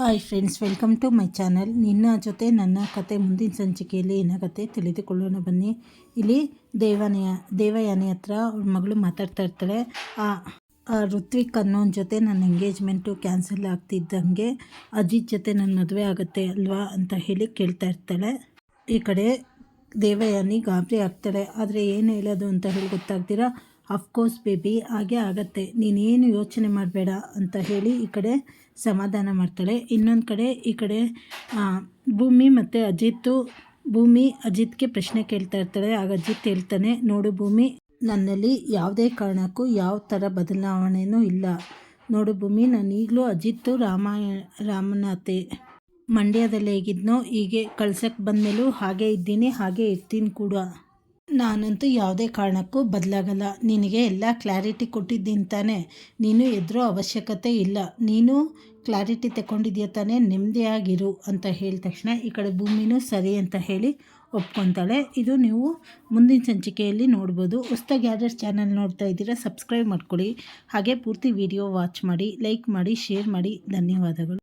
Hi friends welcome to my channel ನಿನ್ನ ಜೊತೆ ನನ್ನ ಕತೆ ಮುಂದಿನ ಸಂಚಿಕೆಯಲ್ಲಿ ಏನಾಗುತ್ತೆ ತಿಳಿದುಕೊಳ್ಳೋಣ ಬನ್ನಿ. ಇಲ್ಲಿ ದೇವನೆಯ, ದೇವಯಾನಿ ಹತ್ರ ಅವ್ರ ಮಗಳು ಮಾತಾಡ್ತಾ ಇರ್ತಾಳೆ. ಋತ್ವಿಕ್ ಅನ್ನೋನ ಜೊತೆ ನನ್ನ ಎಂಗೇಜ್ಮೆಂಟು ಕ್ಯಾನ್ಸಲ್ ಆಗ್ತಿದ್ದಂಗೆ ಅಜಿತ್ ಜೊತೆ ನನ್ನ ಮದುವೆ ಆಗುತ್ತೆ ಅಲ್ವಾ ಅಂತ ಹೇಳಿ ಕೇಳ್ತಾ ಇರ್ತಾಳೆ. ಈ ಕಡೆ ದೇವಯಾನಿ ಗಾಬರಿ ಆಗ್ತಾಳೆ. ಆದರೆ ಏನು ಹೇಳೋದು ಅಂತ ಹೇಳಿ ಗೊತ್ತಾಗ್ತೀರಾ ಅಫ್ಕೋರ್ಸ್ ಬೇಬಿ ಹಾಗೆ ಆಗತ್ತೆ. ನೀನೇನು ಯೋಚನೆ ಮಾಡಬೇಡ ಅಂತ ಹೇಳಿ ಈ ಕಡೆ ಸಮಾಧಾನ ಮಾಡ್ತಾಳೆ. ಇನ್ನೊಂದು ಕಡೆ ಈ ಕಡೆ ಭೂಮಿ ಮತ್ತು ಅಜಿತ್ತು, ಭೂಮಿ ಅಜಿತ್ಗೆ ಪ್ರಶ್ನೆ ಕೇಳ್ತಾ ಇರ್ತಾಳೆ. ಆಗ ಅಜಿತ್ ಹೇಳ್ತಾನೆ, ನೋಡು ಭೂಮಿ, ನನ್ನಲ್ಲಿ ಯಾವುದೇ ಕಾರಣಕ್ಕೂ ಯಾವ ಥರ ಬದಲಾವಣೆಯೂ ಇಲ್ಲ. ನೋಡು ಭೂಮಿ ನಾನು ಈಗಲೂ ಅಜಿತ್ತು ರಾಮಾಯಣ ರಾಮನಾಥೆ ಮಂಡ್ಯದಲ್ಲಿ ಹೇಗಿದ್ನೋ, ಹೀಗೆ ಕಳ್ಸಕ್ಕೆ ಬಂದಮೇಲೂ ಹಾಗೆ ಇದ್ದೀನಿ, ಹಾಗೆ ಇರ್ತೀನಿ ಕೂಡ. ನಾನಂತೂ ಯಾವುದೇ ಕಾರಣಕ್ಕೂ ಬದಲಾಗಲ್ಲ. ನಿನಗೆ ಎಲ್ಲ ಕ್ಲಾರಿಟಿ ಕೊಟ್ಟಿದ್ದೀನಿ ತಾನೇ. ನೀನು ಎದುರೋ ಅವಶ್ಯಕತೆ ಇಲ್ಲ. ನೀನು ಕ್ಲಾರಿಟಿ ತಗೊಂಡಿದ್ಯಾ ತಾನೇ? ನೆಮ್ಮದಿಯಾಗಿರು ಅಂತ ಹೇಳಿದ ತಕ್ಷಣ ಈ ಕಡೆ ಭೂಮಿನೂ ಸರಿ ಅಂತ ಹೇಳಿ ಒಪ್ಕೊತಾಳೆ. ಇದು ನೀವು ಮುಂದಿನ ಸಂಚಿಕೆಯಲ್ಲಿ ನೋಡ್ಬೋದು. ಹೊಸ್ದಾಗಿ ಯಾರ್ಯಾರು ಚಾನಲ್ ನೋಡ್ತಾ ಇದ್ದೀರಾ, ಸಬ್ಸ್ಕ್ರೈಬ್ ಮಾಡ್ಕೊಳ್ಳಿ. ಹಾಗೆ ಪೂರ್ತಿ ವಿಡಿಯೋ ವಾಚ್ ಮಾಡಿ, ಲೈಕ್ ಮಾಡಿ, ಶೇರ್ ಮಾಡಿ. ಧನ್ಯವಾದಗಳು.